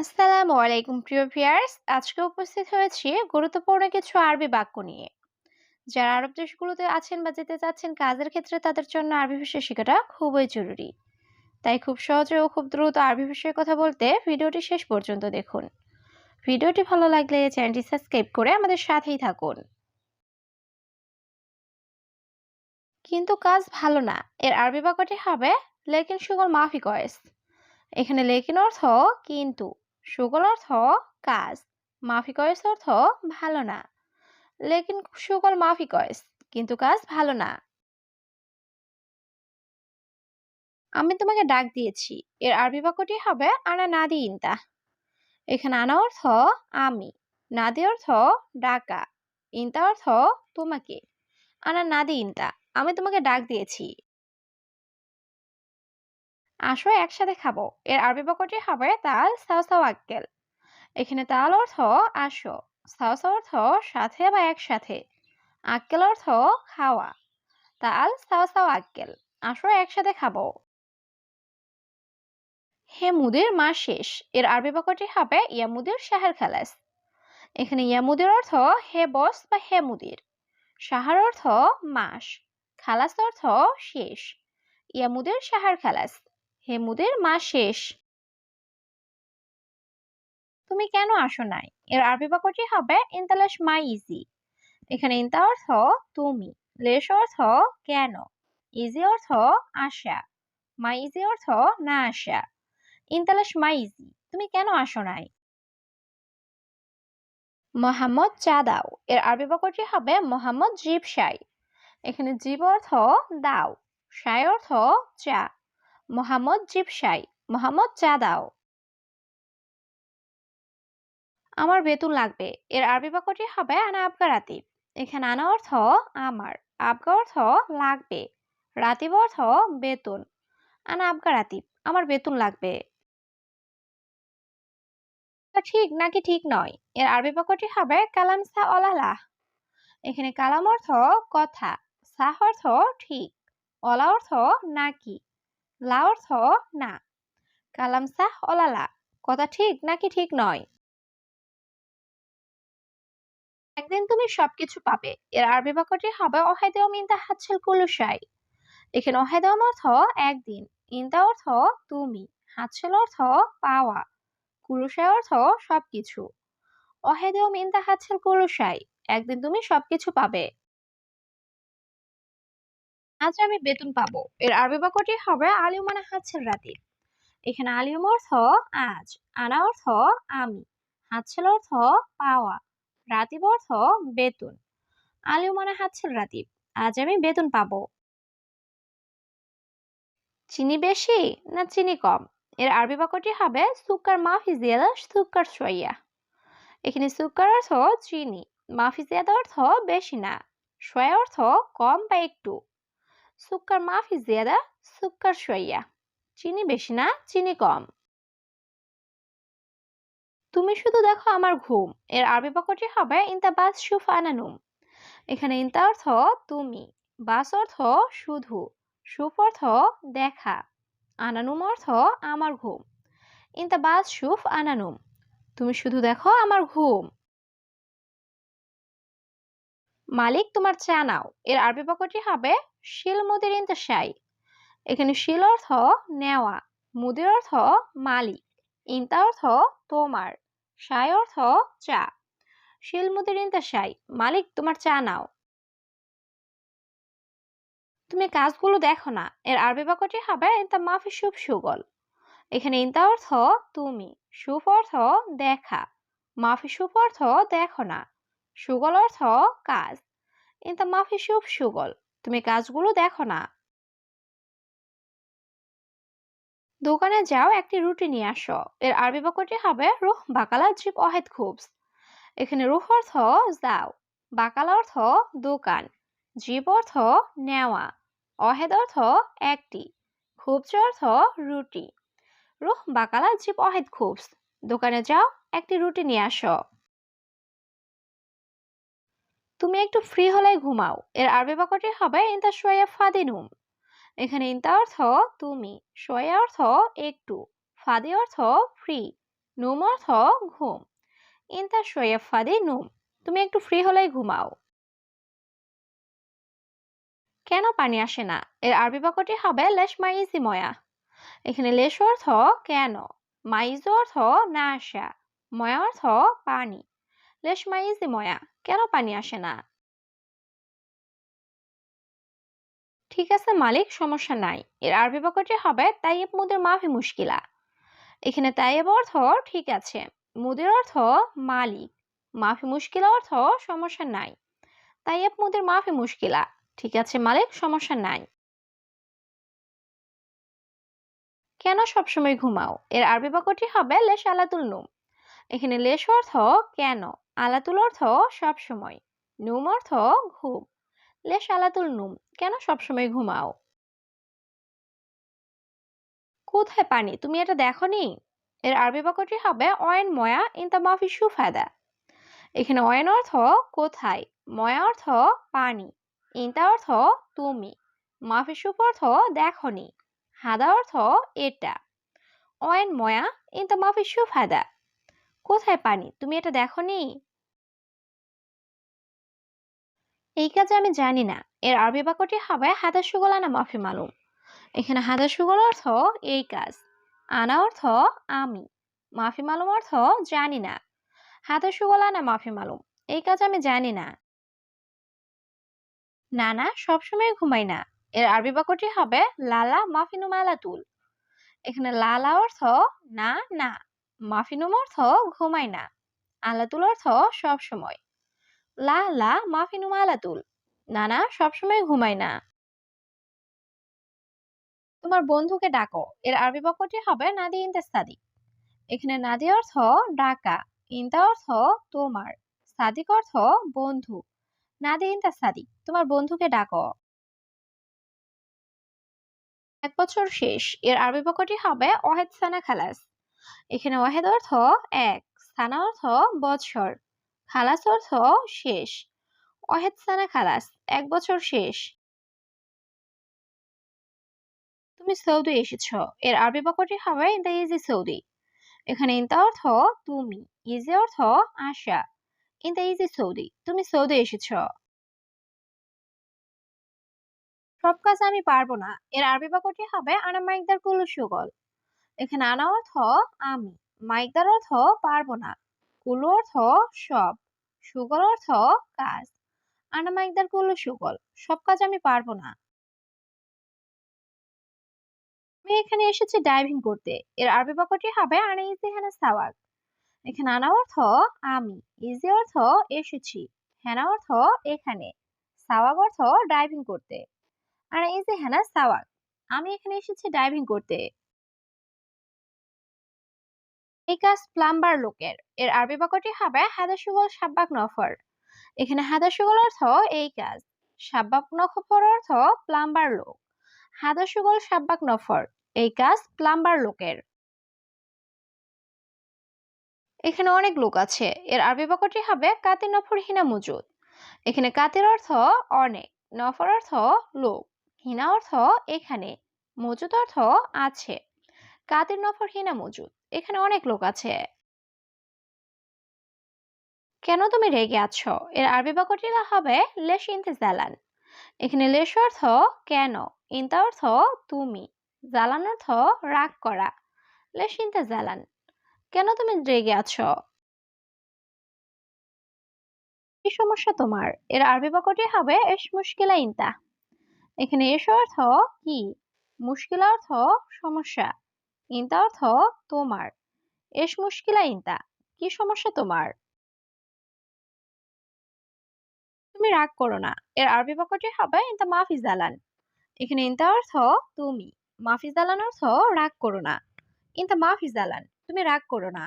আসসালামু আলাইকুম, প্রিয় ভিউয়ার্স। আজকে উপস্থিত হয়েছি গুরুত্বপূর্ণ কিছু আরবি বাক্য নিয়ে। যারা আরব দেশগুলোতে আছেন বা যেতে চাচ্ছেন, কাজের ক্ষেত্রে তাদের জন্য আরবি ভাষা শেখাটা খুবই জরুরি। তাই খুব সহজে ও খুব দ্রুত আরবি ভাষায় কথা বলতে ভিডিওটি শেষ পর্যন্ত দেখুন। ভিডিওটি ভালো লাগলে চ্যানেলটি সাবস্ক্রাইব করে আমাদের সাথেই থাকুন। কিন্তু কাজ ভালো না। এর আরবি বাক্যটি হবে, লেকিন সুগল মাফি কয়েস এখানে লেকিন অর্থ কিন্তু সুগল অর্থ কাজ মাফি কয়েস অর্থ ভালো না। লেকিন সুগল মাফি কয়েস কিন্তু কাজ ভালো না। আমি তোমাকে ডাক দিয়েছি, এর আরবি বাক্যটি হবে আনা নাদি ইনতা। এখানে আনা অর্থ আমি, নাদি অর্থ ডাকা, ইনতা অর্থ তোমাকে। আনা নাদি ইনতা, আমি তোমাকে ডাক দিয়েছি আসো একসাথে খাব। এর আরবি বাক্যটি হবে তাল, সাও সাও, আক্কেল। এখানে তাল অর্থ আসো, সাও সাও অর্থ সাথে বা একসাথে। আক্কেল অর্থ খাওয়া। তাল, সাও সাও, আক্কেল। আসো একসাথে খাব। হে মুদির মাস শেষ। এর আরবি বাক্যটি হবে ইয়ামুদির শাহার খালাস। এখানে ইয়ামুদির অর্থ হে বস বা হে মুদির। শাহার অর্থ মাস। খালাস অর্থ শেষ। ইয়ামুদের শাহার খালাস। হে মুদির মাস শেষ। তুমি কেন আসো নাই? এর আরবি বাক্যটি হবে ইন্তালাস মাই ইজি এখানে ইন্তা অর্থ, তুমি। লেশ অর্থ, কেন? ইজি অর্থ, আশা। মাই ইজি অর্থ, না আসা ইন্তালাস মাই ইজি তুমি কেন আসো নাই? মোহাম্মদ চা দাও এর আরবি বাক্যটি হবে, মোহাম্মদ জিব সাই। এখানে জিব অর্থ, দাও। সাই অর্থ, চা। মোহাম্মদ জিব সাই মোহাম্মদ চা দাও আমার বেতন লাগবে। এর আরবি বাক্যটি হবে আনা আবগা রাতিব এখানে আনা অর্থ আমার, আবগা অর্থ লাগবে। রাতিব অর্থ বেতন আনা আবগা রাতিব আমার বেতন লাগবে। ঠিক নাকি ঠিক নয়? এর আরবি বাক্যটি হবে কালাম সা অলালাহ এখানে কালাম অর্থ কথা সাহ অর্থ ঠিক, অলা অর্থ নাকি। লা অর্থ না। কালাম সাহ অলালা, কথা ঠিক নাকি ঠিক নয়? একদিন তুমি সবকিছু পাবে। এর আরবি বাক্যটি হবে অহেদেওম ইনতা হাতছেল কুলুসাই এখানে অহেদেওম অর্থ একদিন ইনতা অর্থ তুমি হাতছেল অর্থ পাওয়া কুলুসাই অর্থ সবকিছু। অহেদেওম ইনতা হাতছেল কুলুসাই একদিন তুমি সবকিছু পাবে। আজ আমি বেতন পাবো। এর আরবি বাক্যটি হবে আলিম মানে হাতছেল রাতি। এখানে আলিম অর্থ আজ, আনা অর্থ আমি হাতছেল অর্থ পাওয়া, রাতিব অর্থ বেতন। আলিম মানে হাতছেল রাতিব আজ আমি বেতন পাবো। চিনি বেশি না চিনি কম? এর আরবি বাক্যটি হবে সুকার মাফি জিয়াদা সুকার সোয়া এখানে সুকার অর্থ চিনি, মাফি জিয়াদা অর্থ বেশি না সোয়া অর্থ কম বা একটু। সুকার মাফি জিয়াদা সুকার সোয়া চিনি বেশি না চিনি কম তুমি শুধু দেখো আমার ঘুম এর আরবি বাক্যটি হবে ইনতা বাস সুফ আনানুম এখানে ইনতা অর্থ তুমি বাস অর্থ শুধু সুফ অর্থ দেখা আনানুম অর্থ আমার ঘুম ইনতা বাস সুফ আনানুম তুমি শুধু দেখো আমার ঘুম মালিক তোমার চা নাও। এর আরবি বাক্যটি হবে, শিল মুদির ইনতা শাই এখানে শিল অর্থ নেওয়া, মুদির অর্থ মালিক, ইনতা অর্থ তোমার শাই অর্থ চা। শিল মুদির ইনতা শাই মালিক তোমার চা নাও। তুমি কাজগুলো দেখো না। এর আরবি বাক্যটি হবে, ইনতা মাফি সুপ সুগল। এখানে ইনতা অর্থ তুমি সুপ অর্থ দেখা। মাফি সুপ অর্থ দেখো না। সুগল অর্থ কাজ। ইনতা মাফি সুপ সুগল তুমি কাজগুলো দেখো না। দোকানে যাও, একটি রুটি নিয়ে আসো। এর আরবি বাক্যটি হবে, রুহ, বাকালা, জিব অহেদ খুবস। এখানে রুহ অর্থ, যাও। বাকালা অর্থ, দোকান। জীব অর্থ, নেওয়া। অহেদ অর্থ, একটি। খুবস অর্থ, রুটি। রুহ, বাকালা, জিব অহেদ খুবস। দোকানে যাও, একটি রুটি নিয়ে আসো। তুমি একটু ফ্রি হলে ঘুমাও। এর আরবি বাক্যটি হবে, ইন্তা সোয়া ফাদিনুম। এখানে ইন্তা অর্থ তুমি সোয়া অর্থ একটু, ফাদি অর্থ ফ্রি নুম অর্থ ঘুম। ইনতা শোয়া ফাদি নুম তুমি একটু ফ্রি হলেই ঘুমাও। কেন পানি আসে না? এর আরবি বাক্যটি হবে, লেশ মাইজি ময়া। এখানে লেশ অর্থ কেন, মাইজ অর্থ না আসা, ময়া অর্থ পানি। লেশ মাইজি ময়া কেন পানি আসে না ঠিক আছে, মালিক, সমস্যা নাই। এর আরবি বাক্যটি হবে তাইয়েব মুদের মাফি মুশকিলা। এখানে তাইয়েব অর্থ ঠিক আছে। মুদের অর্থ মালিক। মাফি মুশকিলা অর্থ সমস্যা নাই। তাইয়েব মুদের মাফি মুশকিলা। ঠিক আছে, মালিক, সমস্যা নাই। কেন সবসময় ঘুমাও? এর আরবি বাক্যটি হবে লেশ আলাতুল নুম। এখানে লেশ অর্থ কেন? আলাতুল অর্থ সবসময় নুম অর্থ ঘুম। লেশ আলাতুল নুম, কেন সবসময় ঘুমাও? কোথায় পানি? তুমি এটা দেখনি? এর আরবি বাক্যটি হবে অয়েন ময়া ইনতা মাফি সুফাদা। এখানে অয়েন অর্থ কোথায়? ময়া অর্থ পানি, ইনতা অর্থ তুমি, মাফি সুফ অর্থ দেখো নি হাদা অর্থ এটা। অয়েন ময়া ইনতা মাফি সুফাদা। কোথায় পানি? তুমি এটা দেখনি? এই কাজে আমি জানি না। এর আরবি বাক্যটি হবে হাদা সুগল আনা মাফি মালুম। এখানে হাদা সুগল অর্থ এই কাজ। আনা অর্থ আমি। মাফি মালুম অর্থ জানি না। হাদা সুগল আনা মাফি মালুম। এই কাজ আমি জানি না। না না, সবসময় ঘুমাই না। এর আরবি বাক্যটি হবে লালা মাফিনুম আলাতুল এখানে লালা অর্থ না না। মাফিনুম অর্থ ঘুমাই না। আলাতুল অর্থ সব সময় লা লা মাফিনুম আলাতুল না না সবসময় ঘুমাই না। তোমার বন্ধুকে ডাকো। এর আরবি বাক্যটি হবে নাদি ইন্তেস্তাদি এখানে নাদি অর্থ ডাকা ইন্তা অর্থ তোমার, সাদিক অর্থ বন্ধু। নাদি ইন্তা তোমার বন্ধুকে ডাকো। এক বছর শেষ, এর আরবি বাক্যটি হবে ওয়াহেদ সানা খালাস। এখানে ওয়াহেদ অর্থ এক, সানা অর্থ বছর খালাস অর্থ শেষ। ওয়াহেদ সানা খালাস, এক বছর শেষ। তুমি সৌদি এসেছ। এর আরবি বাক্যটি হবে ইনতা ইজি সৌদি এখানে ইনতা অর্থ তুমি ইজি অর্থ আশা ইনতা ইজি সৌদি তুমি সৌদি এসেছ সব কাজ আমি পারব না। এর আরবি বাক্যটি হবে আনা মাইকদার কুলু সুগল এখানে আনা অর্থ আমি মাইকদার অর্থ পারব না কুলু অর্থ সব সুগল অর্থ কাজ। আনা মাইকদার কুলু সুগল সব কাজ আমি পারব না। আমি এখানে এসেছি ডাইভিং করতে। এর আরবি বাক্যটি হবে আনা ইজি হেনা সাওয়াক। এখানে আনা অর্থ আমি ইজি অর্থ এসেছি, হেনা অর্থ এখানে, সাওয়াক অর্থ ড্রাইভিং করতে। এই যে হেনা সাওয়াক, আমি এখানে এসেছি ডাইভিং করতে। এই কাজ প্লাম্বার লোকের এর আরবি বাক্যটি হবে হাদাসুগল সাব্বাক নফর। এখানে হাদাসুগল অর্থ এই কাজ। সাব্বাক নফর অর্থ প্লাম্বার লোক। হাদাসুগল সাব্বাক নফর, এই কাজ প্লাম্বার লোকের। এখানে অনেক লোক আছে। এর আরবি বাক্যটি হবে কাতি নফর হিনা মজুদ। এখানে কাতির অর্থ অনেক, নফর অর্থ লোক। হিনা অর্থ এখানে, মজুদ অর্থ আছে। কাতির নফর হিনা মজুদ। এখানে অনেক লোক আছে। কেন তুমি রেগে আছো? এর আরবি বাক্যটি হবে, লেশ ইনতে জালান। এখানে লেশ অর্থ, কেন? ইনতা অর্থ, তুমি। জালান অর্থ, রাগ করা। লেশ ইনতে জালান। কেন তুমি রেগে আছো? কি সমস্যা তোমার? এর আরবি বাক্যটি হবে এস মুশকিলা ইনতা। এখানে এস অর্থ, কি? মুশকিলা অর্থ, সমস্যা। ইনতা অর্থ তোমার। এস মুশকিলা ইনতা, কি সমস্যা তোমার? তুমি রাগ করো না, এর আরবি বাক্যটি হবে ইনতা মাফিজ জালান। এখানে ইনতা অর্থ তুমি মাফিজ জালান অর্থ রাগ করো না। ইনতা মাফি জালান, তুমি রাগ করো না।